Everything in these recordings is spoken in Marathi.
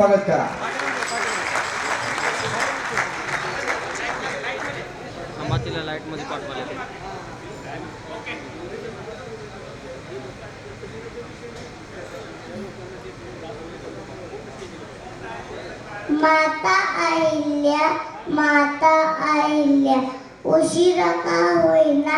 स्वागत करा. पाठवायला माता अहिल्या माता अहिल्या उशिरा का होईना?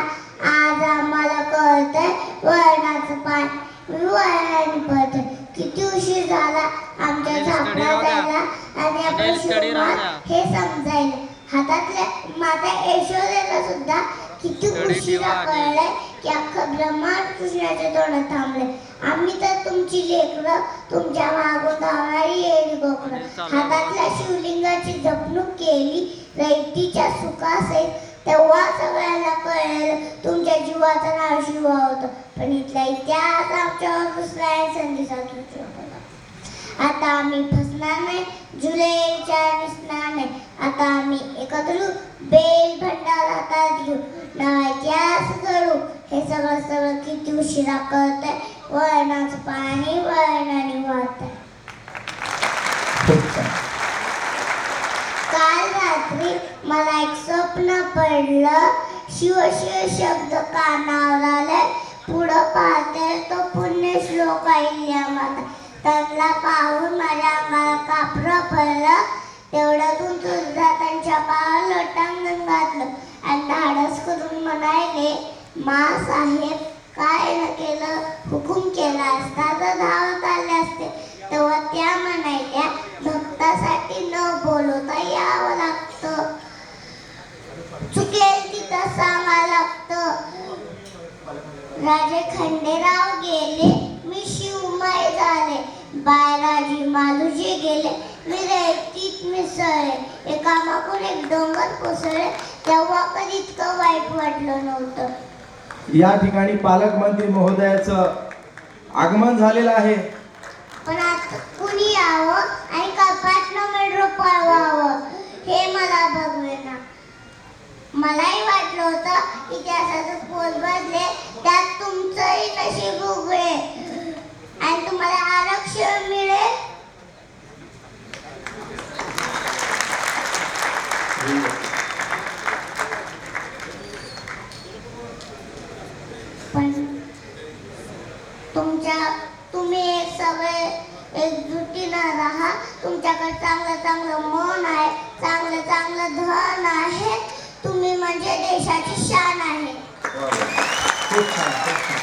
आज आम्हाला कळतंय वळणाचं पाणी वळणाने पळतंय किती उशीर झाला आमच्या झापडा. जायला आणि शिवमात द्या. हे समजायला हातातल्या माता यशोदेला सुद्धा किती उशिरा कळलंय की अख्खं ब्रह्मांड कृष्णाच्या तोंडात थांबले आम्ही तर तुमची लेकरं तुमच्या मागून धावणारी येडी गोकरं. हातातल्या शिवलिंगाची जपणूक केली रैतीच्या सुखासहित तेव्हा सगळ्यांना कळेल तुमच्या जीवाचं नाव शिवा होतं. पण इथला इतिहास आमच्यावर दुसऱ्या संदेशात आता आम्ही फसणार नाही जुलैच्या दिसणार नाही. आता आम्ही एकत्र बेल भंडार हातात घेऊ. नवा इतिहास करू हे सगळं सगळं किती उशिरा कळतंय. वळणाचं पाणी वळणाने रात्री मला एक स्वप्न पडलं. शिव शिव शब्द कानावर आले. पुढं पाहते तो पुण्य श्लोक अहिल्या माता. त्यांना पाहून माझ्या अंगाला कापरं पडलं. तेवढ्यातून तुझा त्यांच्या पायावर लोटांगण घातलं. आणि धाडस करून म्हणायले मा साहेब काय न केलं? हुकूम केला असता तर धावत आले असते. तेव्हा त्या म्हणायच्या भक्तासाठी न बोलवता यावं लागतं. चुकेल तिथं सांगा लागतं. राजे खंडेराव गेले मी शिवमाय झाले. बायराजी मालूजी गेले मी रेतीत मिसळले. एकामागून एक डोंगर कोसळले तेव्हा कधी इतकं वाईट वाटलं नव्हतं. या ठिकाणी पालकमंत्री महोदयाचं आगमन झालेलं आहे. पण आता कुणी यावं आणि कपाटनं मेट्रो पळवावं हे मला बघवेना. मलाही वाटलं होतं इतिहासाचं पोल बदले त्यात तुमचंही नशीब उघडे म्हणजे देशाची शान आहे. खूप छान खूप छान.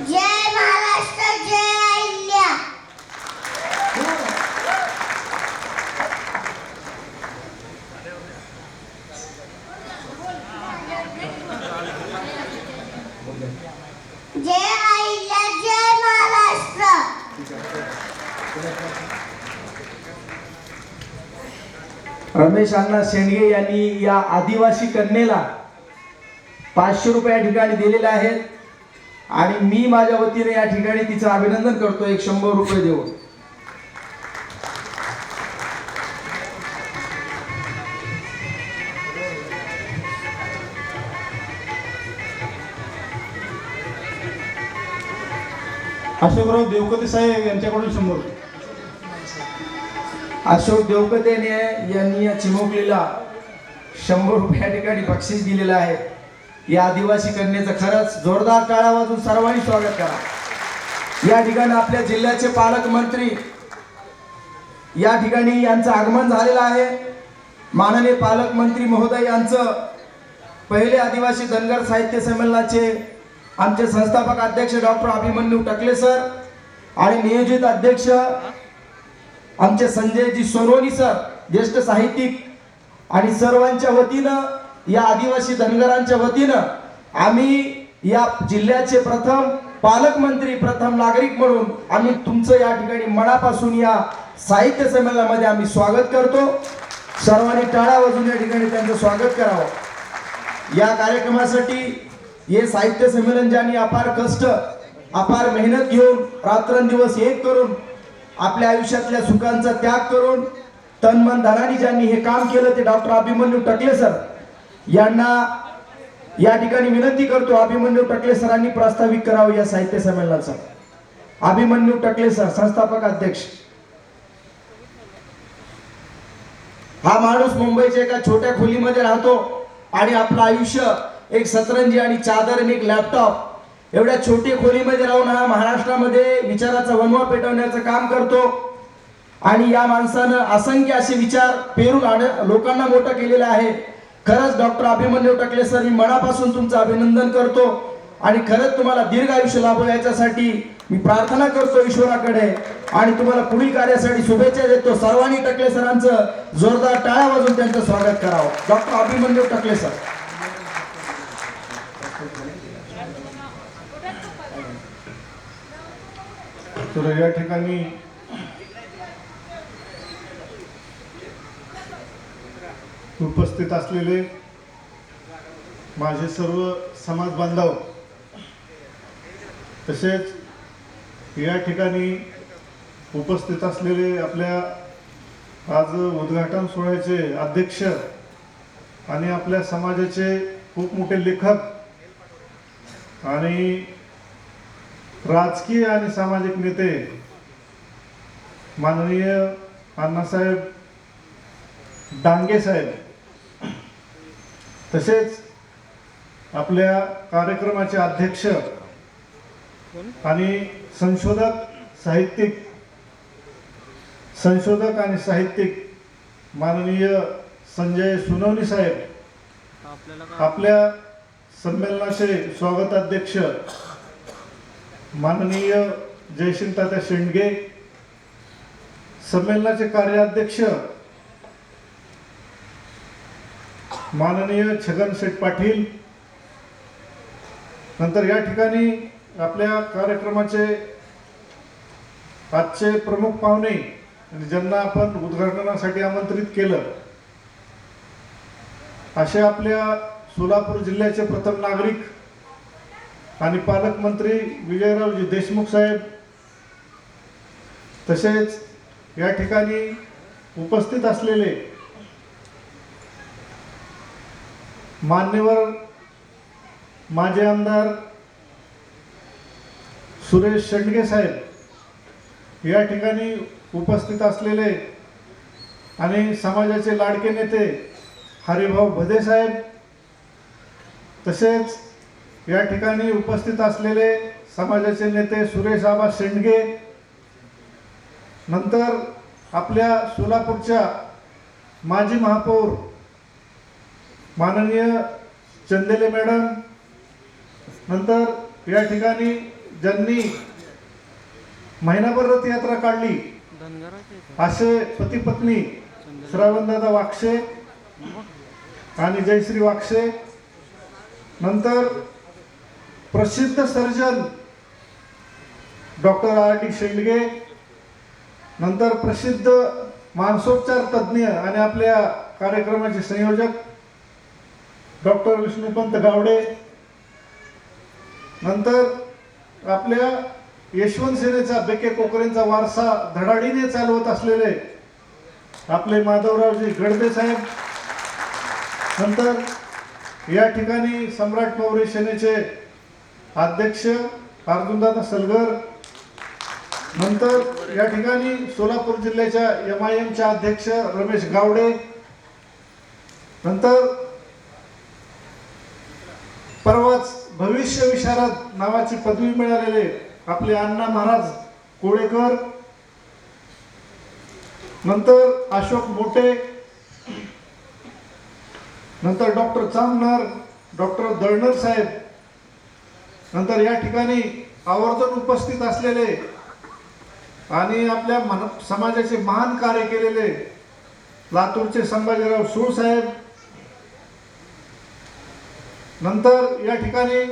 जय महाराष्ट्र जय अहिल्या जय अहिल्या जय महाराष्ट्र रमेश अण्णा शेंडगे यांनी या आदिवासी कन्येला पाचशे रुपये या ठिकाणी दिलेले आहेत. आणि मी माझ्या वतीने या ठिकाणी तिचं अभिनंदन करतो. एक शंभर रुपये देऊन. अशोकराव देवकते साहेब यांच्याकडून शंभर अशोक देवकतेने यांनी या चिमुकलीला शंभर रुपया या ठिकाणी बक्षीस दिलेलं आहे. या आदिवासी कन्येचं खरंच जोरदार टाळा वाजून सर्वांनी स्वागत करा. या ठिकाणी आपल्या जिल्ह्याचे पालकमंत्री या ठिकाणी यांचं आगमन झालेलं आहे. माननीय पालकमंत्री महोदय यांचं पहिले आदिवासी धनगर साहित्य संमेलनाचे आमचे संस्थापक अध्यक्ष डॉक्टर अभिमन्यू टकले सर आणि नियोजित अध्यक्ष आमचे संजयजी सोनोनी सर ज्येष्ठ साहित्यिक आणि सर्वांच्या वतीनं या आदिवासी धनगरांच्या वतीनं आम्ही या जिल्ह्याचे प्रथम पालकमंत्री प्रथम नागरिक म्हणून आम्ही तुमचं या ठिकाणी मनापासून या साहित्य संमेलनामध्ये आम्ही स्वागत करतो. सर्वांनी टाळा वाजून या ठिकाणी त्यांचं स्वागत करावं. या कार्यक्रमासाठी हे साहित्य संमेलन ज्यांनी अपार कष्ट अपार मेहनत घेऊन रात्रंदिवस एक करून आपल्या आयुष्यातल्या सुखांचा त्याग करून तन मन धनाने ज्यांनी हे काम केलं ते डॉक्टर अभिमन्यू टकले सर. यांना या ठिकाणी विनंती करतो अभिमन्यू टकले सरांनी प्रास्ताविक करावं या साहित्य संमेलनाचं. अभिमन्यू टकले सर संस्थापक अध्यक्ष. हा माणूस मुंबईच्या एका छोट्या खोलीमध्ये राहतो आणि आपलं आयुष्य एक सतरंजी आणि चादर आणि एक लॅपटॉप एवढ्या छोटी खोलीमध्ये राहून हा महाराष्ट्रामध्ये विचाराचा वनवा पेटवण्याचं काम करतो. आणि या माणसानं असंख्य असे विचार पेरून आण लोकांना मोठं केलेलं आहे. खरंच डॉक्टर अभिमन्यू टकले सर मी मनापासून तुमचं अभिनंदन करतो. आणि खरंच तुम्हाला दीर्घ आयुष्य लाभो याच्यासाठी मी प्रार्थना करतो ईश्वराकडे. आणि तुम्हाला पुढील कार्यासाठी शुभेच्छा देतो. सर्वांनी टकले सरांचं जोरदार टाळ्या वाजून त्यांचं स्वागत करावं. Doctor Abhimanyu Takle sir. तर या ठिकाणी उपस्थित असलेले माझे सर्व समाज बांधव तसेच या ठिकाणी उपस्थित असलेले आपल्या आज उद्घाटन सोहळ्याचे अध्यक्ष आणि आपल्या समाजाचे खूप मोठे लेखक आणि राजकीय आणि सामाजिक नेते माननीय अण्णासाहेब डांगे साहेब तसेच आपल्या कार्यक्रमाचे अध्यक्ष आणि संशोधक साहित्यिक संशोधक आणि साहित्यिक माननीय संजय सुनवणी साहेब आपल्या संमेलनाचे स्वागताध्यक्ष माननीय जयसिंगतात्या शेंडगे संमेलनाचे कार्याध्यक्ष माननीय छगन शेठ पाटील नंतर या ठिकाणी आपल्या कार्यक्रमाचे आजचे प्रमुख पाहुणे आणि ज्यांना आपण उद्घाटनासाठी आमंत्रित केलं असे आपल्या सोलापूर जिल्ह्याचे प्रथम नागरिक आणि पालकमंत्री विजयरावजी देशमुख साहेब तसेच या ठिकाणी उपस्थित असलेले मान्यवर माझे आमदार सुरेश शेंडगे साहेब या ठिकाणी उपस्थित असलेले आणि समाजाचे लाडके नेते हरिभाऊ भदे साहेब तसेच या ठिकाणी उपस्थित असलेले समाजाचे नेते सुरेश आबा शेंडगे नंतर आपल्या सोलापूरच्या माजी महापौर माननीय चंदेले मॅडम नंतर या ठिकाणी ज्यांनी महिनाभर रथयात्रा काढली असे पती पत्नी श्रावणदादा वाक्षे आणि जयश्री वाक्षे नंतर प्रसिद्ध surgeon doctor R D Shendge नंतर प्रसिद्ध मानसोपचार तज्ज्ञ आणि आपल्या कार्यक्रमाचे संयोजक डॉक्टर विष्णुपंत गावडे नंतर आपल्या यशवंत सेनेचा बेके कोकरेंचा वारसा धडाडीने चालवत असलेले आपले माधवरावजी गडदे साहेब नंतर या ठिकाणी सम्राट पवरे सेनेचे अध्यक्ष अर्जुनदादा सलगर. नंतर या ठिकाणी सोलापूर जिल्ह्याच्या एम आय एमच्या अध्यक्ष रमेश गावडे. नंतर परवाच भविष्य विशारद नावाची पदवी मिळालेले आपले अण्णा महाराज कोळेकर. नंतर अशोक मोटे. नंतर डॉक्टर चामनर डॉक्टर दळणर साहेब. नंतर या ठिकाणी आवर्जून उपस्थित असलेले आणि आपल्या मन समाजाचे महान कार्य केलेले लातूरचे संभाजीराव सुळसाहेब नंतर या ठिकाणी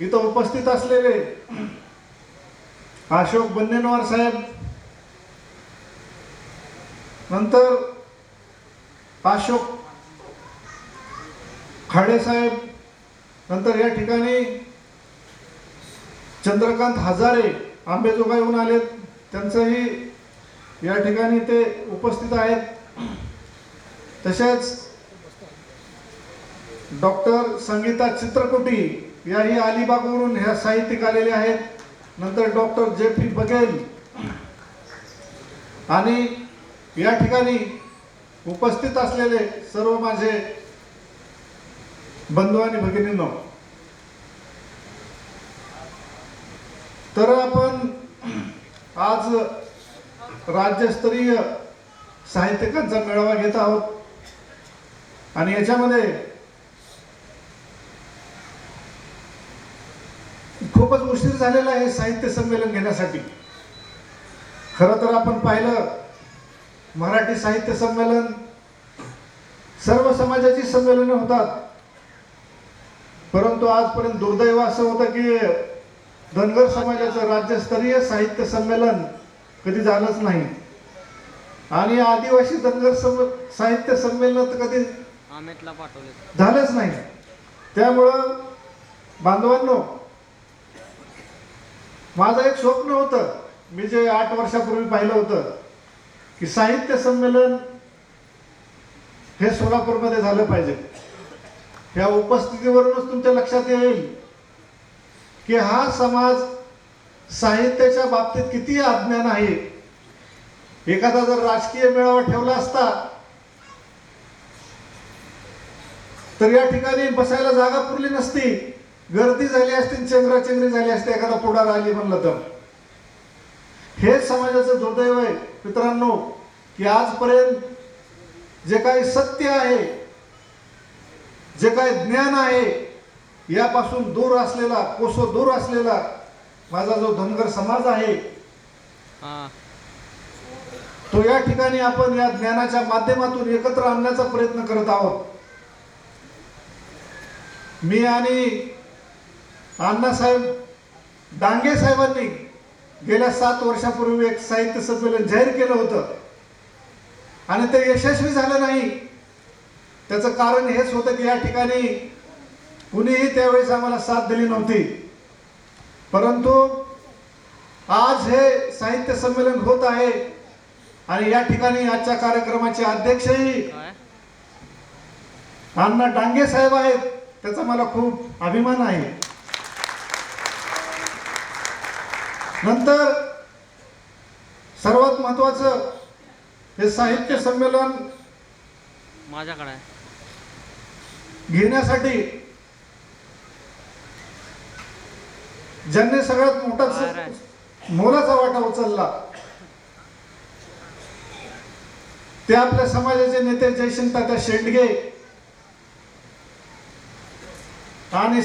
इथं उपस्थित असलेले अशोक बन्नेनवार साहेब. नंतर अशोक खाडे साहेब. नंतर या ठिकाणी चंद्रकांत हजारे आंबेजोगाईहून आलेत. त्यांचंही या ठिकाणी ते उपस्थित आहेत. तसेच डॉक्टर संगीता चित्रकुटी याही अलिबागवरून ह्या साहित्यिक आलेले आहेत. नंतर डॉक्टर जे पी बघेल. आणि या ठिकाणी उपस्थित असलेले सर्व माझे बंधू आणि भगिनींनो तर आपण आज राज्यस्तरीय साहित्यिकांचा मेळावा घेत आहोत. आणि याच्यामध्ये खूपच उशीर झालेला आहे साहित्य संमेलन घेण्यासाठी. खरं तर आपण पाहिलं मराठी साहित्य संमेलन सर्व समाजाची संमेलनं होतात. परंतु आजपर्यंत दुर्दैव असं होतं की धनगर समाजाचं राज्यस्तरीय साहित्य संमेलन कधी झालंच नाही. आणि आदिवासी धनगर सम साहित्य संमेलन तर कधी झालंच नाही. त्यामुळं बांधवांनो माझं एक स्वप्न होतं. मी जे आठ वर्षापूर्वी पाहिलं होतं की साहित्य संमेलन हे सोलापूरमध्ये झालं पाहिजे. या उपस्थितीवरूनच तुमच्या लक्षात येईल. की हा समाज साहित्याच्या बाबतीत किती अज्ञान आहे? एखादा जर राजकीय मेळावा ठेवला असता तर या ठिकाणी बसायला जागा पुरली नसती. गर्दी झाली असती चेंगराचेंगरी झाली असते एखादा पुढार आली म्हणलं तर. हेच समाजाचं दुर्दैव आहे. मित्रांनो की आजपर्यंत जे काही सत्य आहे जे काही ज्ञान आहे यापासून दूर असलेला कोसो दूर असलेला माझा जो धनगर समाज आहे हां. तो या ठिकाणी आपण या ज्ञानाच्या माध्यमातून एकत्र आणण्याचा प्रयत्न करत आहोत. मी आणि अण्णासाहेब डांगे साहेबांनी गेल्या सात वर्षापूर्वी एक साहित्य संमेलन जाहीर केलं होतं. आणि ते यशस्वी झालं नाही. त्याचं कारण हेच होतं की या ठिकाणी कुणीही त्यावेळेस आम्हाला साथ दिली नव्हती. परंतु आज हे साहित्य संमेलन होत आहे आणि या ठिकाणी आजच्या कार्यक्रमाचे अध्यक्षही अण्णा डांगे साहेब आहेत त्याचा मला खूप अभिमान आहे. नंतर सर्वात महत्वाचं हे साहित्य संमेलन माझ्याकडे घेण्यासाठी ज्यांनी सगळ्यात मोठा. मोलाचा वाटा उचलला ते आपल्या समाजाचे नेते तात्या शेंडगे आणि